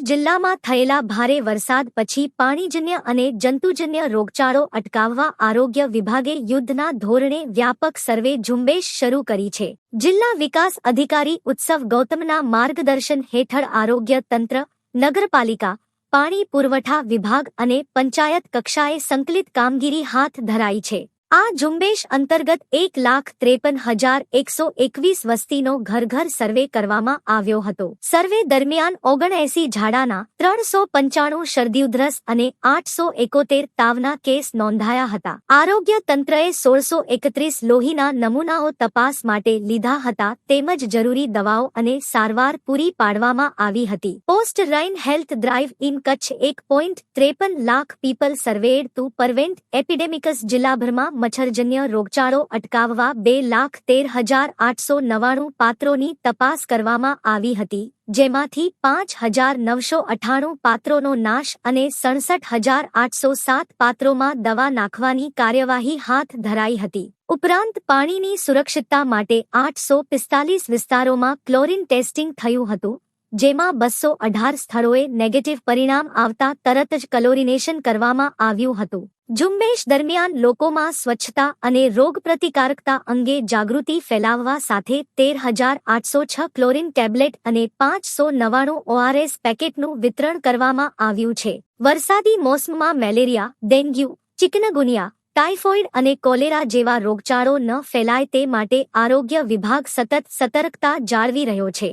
જિલ્લામાં થયેલા ભારે વરસાદ પછી પાણીજન્ય અને જંતુજન્ય રોગચાળો અટકાવવા આરોગ્ય વિભાગે યુદ્ધના ધોરણે વ્યાપક સર્વે ઝુંબેશ શરૂ કરી છે. જિલ્લા વિકાસ અધિકારી ઉત્સવ ગૌતમના માર્ગદર્શન હેઠળ આરોગ્ય તંત્ર, નગરપાલિકા, પાણી પુરવઠા વિભાગ અને પંચાયત કક્ષાએ સંકલિત કામગીરી હાથ ધરાઈ છે. આ ઝુંબેશ અંતર્ગત એક લાખ ત્રેપન હજાર એકસો એકવીસ વસ્તીનો ઘર ઘર સર્વે કરવામાં આવ્યો હતો. સર્વે દરમિયાન ઓગણએસી ઝાડાના ત્રણસો પંચાણું શરદીઉધરસ અને આઠસો એકોતેર તાવના કેસ નોંધાયા હતા. આરોગ્ય તંત્રએ સોળસો એકત્રીસ લોહીના નમૂનાઓ તપાસ માટે લીધા હતા તેમજ જરૂરી દવાઓ અને સારવાર પૂરી પાડવામાં આવી હતી. Post rain health drive in Kutch એક પોઈન્ટ ત્રેપન lakh people served to prevent epidemics જિલ્લાભરમાં મચ્છરજન્ય રોગચાળો અટકાવવા બે લાખ તેર હજાર આઠસો નવાણું પાત્રોની તપાસ કરવામાં આવી હતી, જેમાંથી પાંચ હજાર નવસો અઠાણું પાત્રોનો નાશ અને સડસઠ હજાર આઠસો સાત પાત્રોમાં દવા નાખવાની કાર્યવાહી હાથ ધરાઈ હતી. ઉપરાંત પાણીની સુરક્ષિતતા માટે આઠસો પિસ્તાલીસ વિસ્તારોમાં ક્લોરિન ટેસ્ટિંગ થયું હતું જેમાં બસો અઢાર સ્થળોએ નેગેટિવ પરિણામ આવતા તરત જ કલોરિનેશન કરવામાં આવ્યું હતું. ઝુંબેશ દરમિયાન લોકોમાં સ્વચ્છતા અને રોગપ્રતિકારકતા અંગે જાગૃતિ ફેલાવવા સાથે તેર હજાર આઠસો છ ક્લોરીન ટેબ્લેટ અને પાંચસો નવાણું ઓઆરએસ પેકેટનું વિતરણ કરવામાં આવ્યું છે. વરસાદી મોસમમાં મેલેરિયા, ડેન્ગ્યુ, ચિકનગુનિયા, ટાઇફોઇડ અને કોલેરા જેવા રોગચાળો ન ફેલાય તે માટે આરોગ્ય વિભાગ સતત સતર્કતા જાળવી રહ્યો છે.